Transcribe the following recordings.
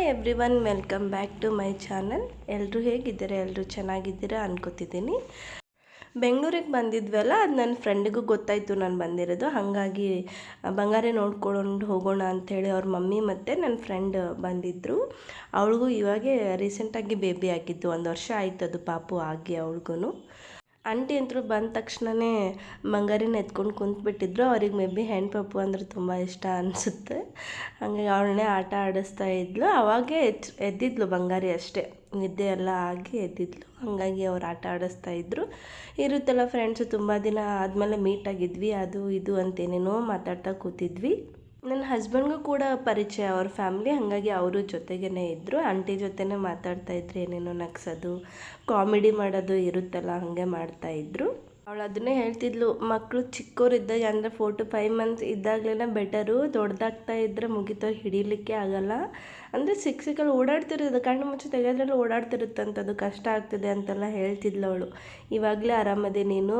Hi everyone welcome back to my channel ಎಲ್ಲರೂ ಹೇಗಿದ್ದೀರಾ? ಎಲ್ಲರೂ ಚೆನ್ನಾಗಿದ್ದೀರಾ ಅನ್ಕೋತಿದ್ದೀನಿ. ಬೆಂಗಳೂರಿಗೆ ಬಂದಿದ್ವಲ್ಲ, ಅದು ನನ್ನ ಫ್ರೆಂಡಿಗೂ ಗೊತ್ತಾಯಿತು ನಾನು ಬಂದಿರೋದು. ಹಾಗಾಗಿ ಬಂಗಾರ ನೋಡ್ಕೊಂಡು ಹೋಗೋಣ ಅಂಥೇಳಿ ಅವ್ರ ಮಮ್ಮಿ ಮತ್ತು ನನ್ನ ಫ್ರೆಂಡ್ ಬಂದಿದ್ದರು ಅವಳಿಗೂ ಇವಾಗೆ ರೀಸೆಂಟಾಗಿ ಬೇಬಿ ಆಗಿದ್ದು ಒಂದು ವರ್ಷ ಆಯಿತು ಅದು ಪಾಪು ಆಗಿ ಅವಳಿಗೂ ಆಂಟಿ ಅಂತೂ ಬಂದ ತಕ್ಷಣವೇ ಬಂಗಾರಿನ ಎತ್ಕೊಂಡು ಕುಂತ್ಬಿಟ್ಟಿದ್ರು. ಅವ್ರಿಗೆ ಮೇ ಬಿ ಹೆಣ್ಣು ಪಪ್ಪು ಅಂದ್ರೆ ತುಂಬ ಇಷ್ಟ ಅನಿಸುತ್ತೆ. ಹಾಗಾಗಿ ಅವಳನ್ನೇ ಆಟ ಆಡಿಸ್ತಾ ಇದ್ಲು. ಅವಾಗೇ ಎಚ್ ಎದ್ದಿದ್ಲು ಬಂಗಾರಿ ಅಷ್ಟೇ. ನಿದ್ದೆ ಎಲ್ಲ ಆಗಿ ಎದ್ದಿದ್ಲು. ಹಾಗಾಗಿ ಅವ್ರು ಆಟ ಆಡಿಸ್ತಾ ಇದ್ದರು ಇರುತ್ತಲ್ಲ ಫ್ರೆಂಡ್ಸು ತುಂಬ ದಿನ ಆದಮೇಲೆ ಮೀಟ್ ಆಗಿದ್ವಿ. ಅದು ಇದು ಅಂತೇನೇನೋ ಮಾತಾಡ್ತಾ ಕೂತಿದ್ವಿ. ನನ್ನ ಹಸ್ಬೆಂಡ್ಗೂ ಕೂಡ ಪರಿಚಯ, ಅವ್ರ ಫ್ಯಾಮ್ಲಿ ಹಾಗಾಗಿ ಅವರು ಜೊತೆಗೇ ಇದ್ದರು ಆಂಟಿ ಜೊತೆನೇ ಮಾತಾಡ್ತಾ ಇದ್ರು, ಏನೇನೋ ನಗ್ಸೋದು, ಕಾಮಿಡಿ ಮಾಡೋದು ಇರುತ್ತಲ್ಲ, ಹಾಗೆ ಮಾಡ್ತಾಯಿದ್ರು ಅವಳು ಅದನ್ನೇ ಹೇಳ್ತಿದ್ಲು ಮಕ್ಕಳು ಚಿಕ್ಕವರಿದ್ದಾಗ ಅಂದರೆ ಫೋರ್ ಟು ಫೈವ್ ಮಂತ್ಸ್ ಇದ್ದಾಗಲೇ ಬೆಟರು ದೊಡ್ಡದಾಗ್ತಾ ಇದ್ದರೆ ಮುಗಿತೋ, ಹಿಡೀಲಿಕ್ಕೆ ಆಗಲ್ಲ. ಅಂದರೆ ಸಿಕ್ಕ ಸಿಕ್ಕಲ್ಲಿ ಓಡಾಡ್ತಿರೋದು, ಕಣ್ಣು ಮುಚ್ಚಿ ತೆಗೆದ್ರಲ್ಲಿ ಓಡಾಡ್ತಿರುತ್ತಂಥದ್ದು ಕಷ್ಟ ಆಗ್ತಿದೆ ಅಂತೆಲ್ಲ ಹೇಳ್ತಿದ್ಲು ಅವಳು. ಇವಾಗಲೇ ಆರಾಮದೆ ನೀನು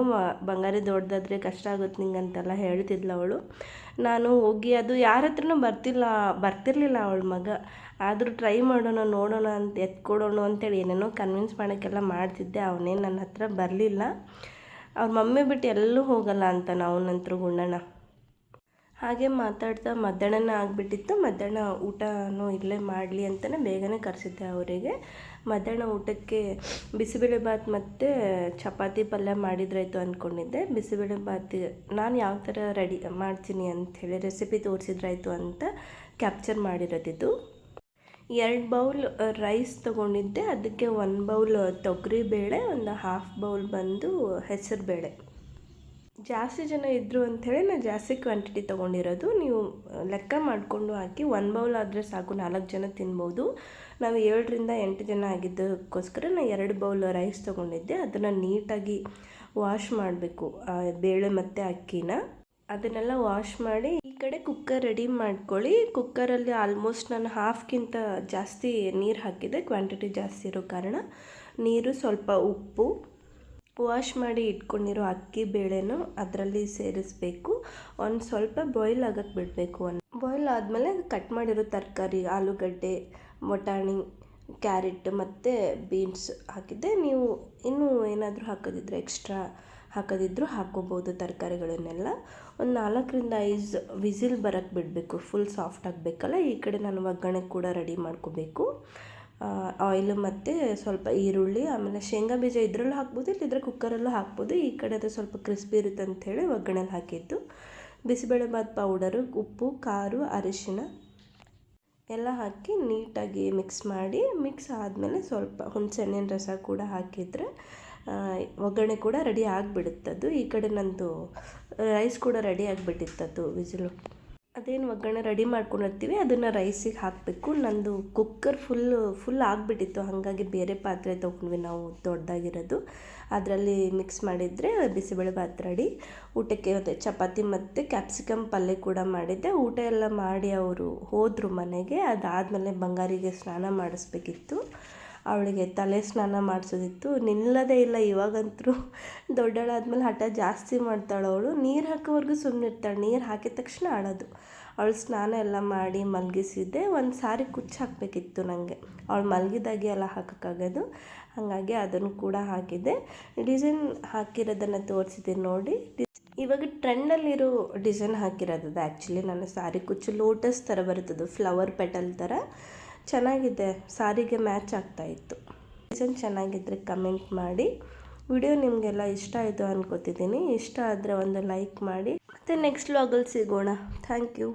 ಬಂಗಾರ ದೊಡ್ಡದಾದರೆ ಕಷ್ಟ ಆಗುತ್ತೆ ನಿಂಗೆ ಅಂತೆಲ್ಲ ಹೇಳ್ತಿದ್ಲು ಅವಳು. ನಾನು ಹೋಗಿ ಅದು ಯಾರ ಹತ್ರನೂ ಬರ್ತಿಲ್ಲ, ಬರ್ತಿರ್ಲಿಲ್ಲ ಅವಳ ಮಗ. ಆದರೂ ಟ್ರೈ ಮಾಡೋಣ, ನೋಡೋಣ ಅಂತ ಎತ್ಕೊಡೋಣ ಅಂತೇಳಿ ಏನೇನೋ ಕನ್ವಿನ್ಸ್ ಮಾಡೋಕ್ಕೆಲ್ಲ ಮಾಡ್ತಿದ್ದೆ, ಅವನೇ ನನ್ನ ಹತ್ರ ಬರಲಿಲ್ಲ. ಅವ್ರ ಮಮ್ಮಿ ಬಿಟ್ಟು ಎಲ್ಲೂ ಹೋಗಲ್ಲ ಅಂತ ನಾವು ನಂತರ ಗುಂಡಣ್ಣ. ಹಾಗೆ ಮಾತಾಡ್ತಾ ಮಧ್ಯಾಹ್ನ ಆಗಿಬಿಟ್ಟಿತ್ತು. ಮಧ್ಯಾಹ್ನ ಊಟನೂ ಇಲ್ಲೇ ಮಾಡಲಿ ಅಂತಲೇ ಬೇಗನೆ ಕರೆಸಿದ್ದೆ ಅವರಿಗೆ. ಮಧ್ಯಾಹ್ನ ಊಟಕ್ಕೆ ಬಿಸಿಬೇಳೆ ಬಾತ್ ಮತ್ತು ಚಪಾತಿ ಪಲ್ಯ ಮಾಡಿದ್ರಾಯ್ತು ಅಂದ್ಕೊಂಡಿದ್ದೆ ಬಿಸಿಬೇಳೆ ಬಾತ್ ನಾನು ಯಾವ ಥರ ರೆಡಿ ಮಾಡ್ತೀನಿ ಅಂಥೇಳಿ ರೆಸಿಪಿ ತೋರಿಸಿದ್ರಾಯ್ತು ಅಂತ ಕ್ಯಾಪ್ಚರ್ ಮಾಡಿರೋದಿದ್ದು ಎರಡು ಬೌಲ್ ರೈಸ್ ತೊಗೊಂಡಿದ್ದೆ. ಅದಕ್ಕೆ ಒಂದು ಬೌಲ್ ತೊಗರಿ ಬೇಳೆ, ಒಂದು ಹಾಫ್ ಬೌಲ್ ಬಂದು ಹೆಸರು ಬೇಳೆ. ಜಾಸ್ತಿ ಜನ ಇದ್ದರು ಅಂಥೇಳಿ ನಾನು ಜಾಸ್ತಿ ಕ್ವಾಂಟಿಟಿ ತೊಗೊಂಡಿರೋದು. ನೀವು ಲೆಕ್ಕ ಮಾಡಿಕೊಂಡು ಹಾಕಿ, ಒಂದು ಬೌಲ್ ಆದರೆ ಸಾಕು, ನಾಲ್ಕು ಜನ ತಿನ್ಬೋದು. ನಾವು ಏಳರಿಂದ ಎಂಟು ಜನ ಆಗಿದ್ದಕ್ಕೋಸ್ಕರ ನಾನು ಎರಡು ಬೌಲ್ ರೈಸ್ ತೊಗೊಂಡಿದ್ದೆ. ಅದನ್ನು ನೀಟಾಗಿ ವಾಶ್ ಮಾಡಬೇಕು ಬೇಳೆ ಮತ್ತು ಅಕ್ಕಿನ. ಅದನ್ನೆಲ್ಲ ವಾಶ್ ಮಾಡಿ ಈ ಕಡೆ ಕುಕ್ಕರ್ ರೆಡಿ ಮಾಡ್ಕೊಳ್ಳಿ. ಕುಕ್ಕರಲ್ಲಿ ಆಲ್ಮೋಸ್ಟ್ ನಾನು ಹಾಫ್ಗಿಂತ ಜಾಸ್ತಿ ನೀರು ಹಾಕಿದೆ. ಕ್ವಾಂಟಿಟಿ ಜಾಸ್ತಿ ಇರೋ ಕಾರಣ. ನೀರು ಸ್ವಲ್ಪ ಉಪ್ಪು. ವಾಶ್ ಮಾಡಿ ಇಟ್ಕೊಂಡಿರೋ ಅಕ್ಕಿ, ಬೇಳೆನೂ ಅದರಲ್ಲಿ ಸೇರಿಸ್ಬೇಕು. ಒಂದು ಸ್ವಲ್ಪ ಬಾಯ್ಲ್ ಆಗಕ್ಕೆ ಬಿಡಬೇಕು. ಒಂದು ಬಾಯ್ಲ್ ಆದಮೇಲೆ ಕಟ್ ಮಾಡಿರೋ ತರಕಾರಿ, ಆಲೂಗಡ್ಡೆ, ಬಟಾಣಿ ಕ್ಯಾರೆಟ್ ಮತ್ತು ಬೀನ್ಸ್ ಹಾಕಿದ್ದೆ. ನೀವು ಇನ್ನೂ ಏನಾದರೂ ಹಾಕೋದಿದ್ರೆ ಎಕ್ಸ್ಟ್ರಾ ಹಾಕೋದಿದ್ರು ಹಾಕೋಬೋದು ತರಕಾರಿಗಳನ್ನೆಲ್ಲ. ಒಂದು ನಾಲ್ಕರಿಂದ ಐದು ವಿಸಿಲ್ ಬರೋಕ್ಕೆ ಬಿಡಬೇಕು ಫುಲ್ ಸಾಫ್ಟ್ ಆಗಬೇಕಲ್ಲ? ಈ ಕಡೆ ನಾನು ಒಗ್ಗರಣೆ ಕೂಡ ರೆಡಿ ಮಾಡ್ಕೋಬೇಕು. ಆಯಿಲು ಮತ್ತು ಸ್ವಲ್ಪ ಈರುಳ್ಳಿ, ಆಮೇಲೆ ಶೇಂಗಾ ಬೀಜ ಇದರಲ್ಲೂ ಹಾಕ್ಬೋದು ಇಲ್ಲದಿದ್ರೆ ಕುಕ್ಕರಲ್ಲೂ ಹಾಕ್ಬೋದು. ಈ ಕಡೆ ಅದು ಸ್ವಲ್ಪ ಕ್ರಿಸ್ಪಿ ಇರುತ್ತೆ ಅಂಥೇಳಿ ಒಗ್ಗರಣೆಲಿ ಹಾಕಿದ್ದು. ಬಿಸಿಬೇಳೆಬಾತ್ ಪೌಡರು ಉಪ್ಪು, ಖಾರು, ಅರಿಶಿಣ ಎಲ್ಲ ಹಾಕಿ ನೀಟಾಗಿ ಮಿಕ್ಸ್ ಮಾಡಿ ಮಿಕ್ಸ್ ಆದಮೇಲೆ ಸ್ವಲ್ಪ ಹುಣಸೆಹಣ್ಣಿನ ರಸ ಕೂಡ ಹಾಕಿದರೆ ಒಗ್ಗರಣೆ ಕೂಡ ರೆಡಿ ಆಗಿಬಿಡುತ್ತದು. ಈ ಕಡೆ ನಂದು ರೈಸ್ ಕೂಡ ರೆಡಿ ಆಗಿಬಿಟ್ಟಿತ್ತದು ವಿಸಿಲು ಅದೇನು ಒಗ್ಗರಣೆ ರೆಡಿ ಮಾಡ್ಕೊಂಡಿರ್ತೀವಿ, ಅದನ್ನು ರೈಸಿಗೆ ಹಾಕಬೇಕು. ನಂದು ಕುಕ್ಕರ್ ಫುಲ್ಲು ಫುಲ್ ಆಗಿಬಿಟ್ಟಿತ್ತು. ಹಾಗಾಗಿ ಬೇರೆ ಪಾತ್ರೆ ತೊಗೊಂಡ್ವಿ ನಾವು ದೊಡ್ಡದಾಗಿರೋದು. ಅದರಲ್ಲಿ ಮಿಕ್ಸ್ ಮಾಡಿದರೆ ಬಿಸಿಬೇಳೆ ಭಾತ್ ರೆಡಿ ಊಟಕ್ಕೆ ಅದೇ ಚಪಾತಿ ಮತ್ತು ಕ್ಯಾಪ್ಸಿಕಮ್ ಪಲ್ಯ ಕೂಡ ಮಾಡಿದ್ದೆ. ಊಟ ಎಲ್ಲ ಮಾಡಿ ಅವರು ಹೋದರು ಮನೆಗೆ. ಅದಾದಮೇಲೆ ಬಂಗಾರಿಗೆ ಸ್ನಾನ ಮಾಡಿಸ್ಬೇಕಿತ್ತು. ಅವಳಿಗೆ ತಲೆ ಸ್ನಾನ ಮಾಡಿಸೋದಿತ್ತು. ನಿಲ್ಲದೇ ಇಲ್ಲ, ಇವಾಗಂತೂ ದೊಡ್ಡವಳಾದ್ಮೇಲೆ ಹಠ ಜಾಸ್ತಿ ಮಾಡ್ತಾಳೆ ಅವಳು. ನೀರು ಹಾಕೋವರೆಗೂ ಸುಮ್ಮನೆ ಇರ್ತಾಳೆ. ನೀರು ಹಾಕಿದ ತಕ್ಷಣ ಆಡೋದು ಅವಳು ಸ್ನಾನ ಎಲ್ಲ ಮಾಡಿ ಮಲಗಿಸಿದ್ದೆ. ಒಂದು ಸಾರಿ ಕುಚ್ಚು ಹಾಕಬೇಕಿತ್ತು ನನಗೆ ಅವಳು ಮಲಗಿದಾಗೆ ಎಲ್ಲ ಹಾಕೋಕ್ಕಾಗೋದು. ಹಾಗಾಗಿ ಅದನ್ನು ಕೂಡ ಹಾಕಿದ್ದೆ. ಡಿಸೈನ್ ಹಾಕಿರೋದನ್ನು ತೋರಿಸಿದ್ದೀನಿ ನೋಡಿ. ಇವಾಗ ಟ್ರೆಂಡಲ್ಲಿರೋ ಡಿಸೈನ್ ಹಾಕಿರೋದು ಆ್ಯಕ್ಚುಲಿ ನನ್ನ ಸಾರಿ ಕುಚ್ಚು ಲೋಟಸ್ ಥರ ಬರುತ್ತದು. ಫ್ಲವರ್ ಪೆಟಲ್ ಥರ. ಚೆನ್ನಾಗಿದೆ. ಸಾರಿಗೆ ಮ್ಯಾಚ್ ಆಗ್ತಾಯಿತ್ತು ಡಿಸೈನ್ ಚೆನ್ನಾಗಿದ್ದರೆ ಕಮೆಂಟ್ ಮಾಡಿ. ವಿಡಿಯೋ ನಿಮಗೆಲ್ಲ ಇಷ್ಟ ಆಯಿತು ಅನ್ಕೋತಿದ್ದೀನಿ. ಇಷ್ಟ ಆದರೆ ಒಂದು ಲೈಕ್ ಮಾಡಿ. ಮತ್ತು ನೆಕ್ಸ್ಟ್ ವ್ಲಾಗಲ್ಲಿ ಸಿಗೋಣ. Thank you.